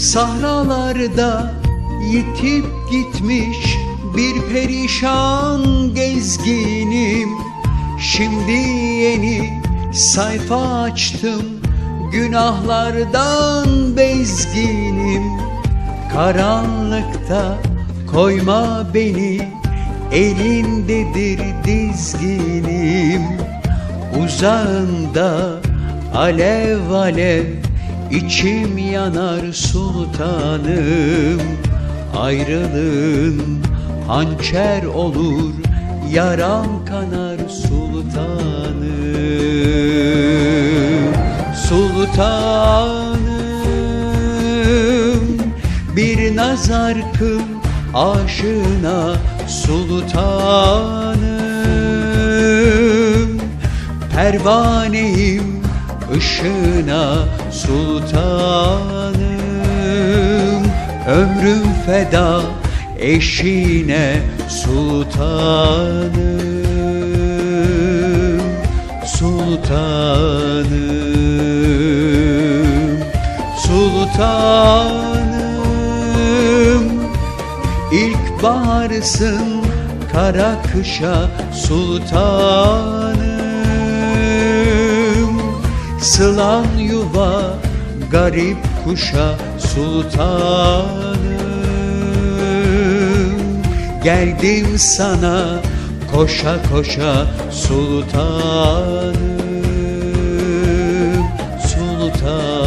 Sahralarda yitip gitmiş bir perişan gezginim. Şimdi yeni sayfa açtım Günahlardan bezginim. Karanlıkta koyma beni Elindedir dizginim. Uzağında alev alev içim yanar sultanım Ayrılığın hançer olur Yaram kanar sultanım. Sultanım Bir nazar kıl aşına sultanım. Pervaneyim ışığına sultanım. Ömrüm feda eşine sultanım. Sultanım Sultanım. İlk baharsın kara kışa sultanım Sılan yuva garip kuşa sultanım. Geldim sana koşa koşa sultanım. Sultanım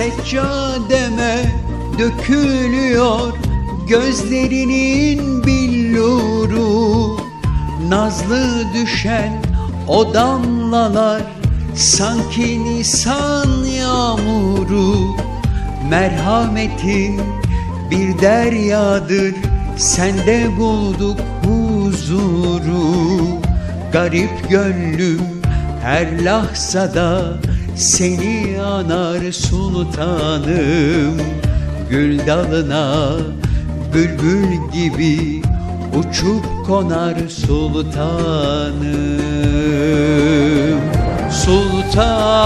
Seccademe dökülüyor gözlerinin billuru. Nazlı düşen o damlalar sanki nisan yağmuru. Merhametin bir deryadır sende bulduk huzuru. Garip gönlüm her lahzada seni anar sultanım Gül dalına bülbül gibi uçup konar sultanım. Sultanım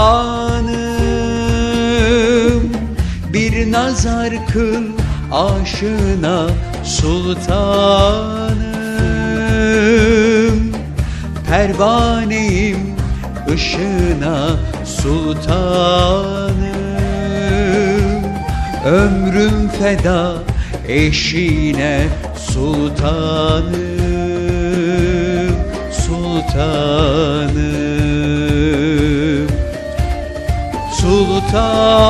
bir nazar kıl aşına sultanım. Pervaneyim ışığına sultanım. Ömrüm feda eşine sultanım Sultanım. Sultanım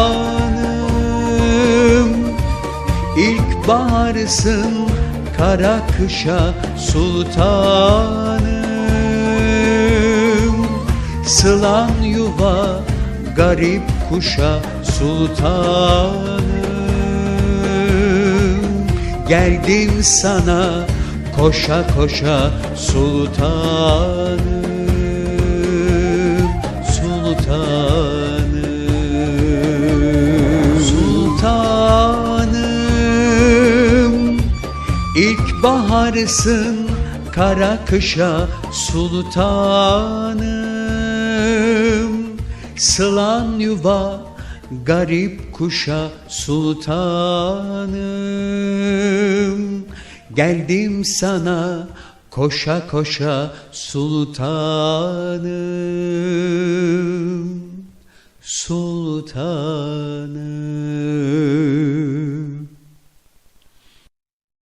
İlk baharsın kara kışa sultanım Sılan yuva garip kuşa sultanım. Geldim sana koşa koşa sultanım Sultanım Sultanım. İlk baharsın kara kışa sultanım Sılan yuva garip kuşa sultanım. Geldim sana koşa koşa sultanım. Sultanım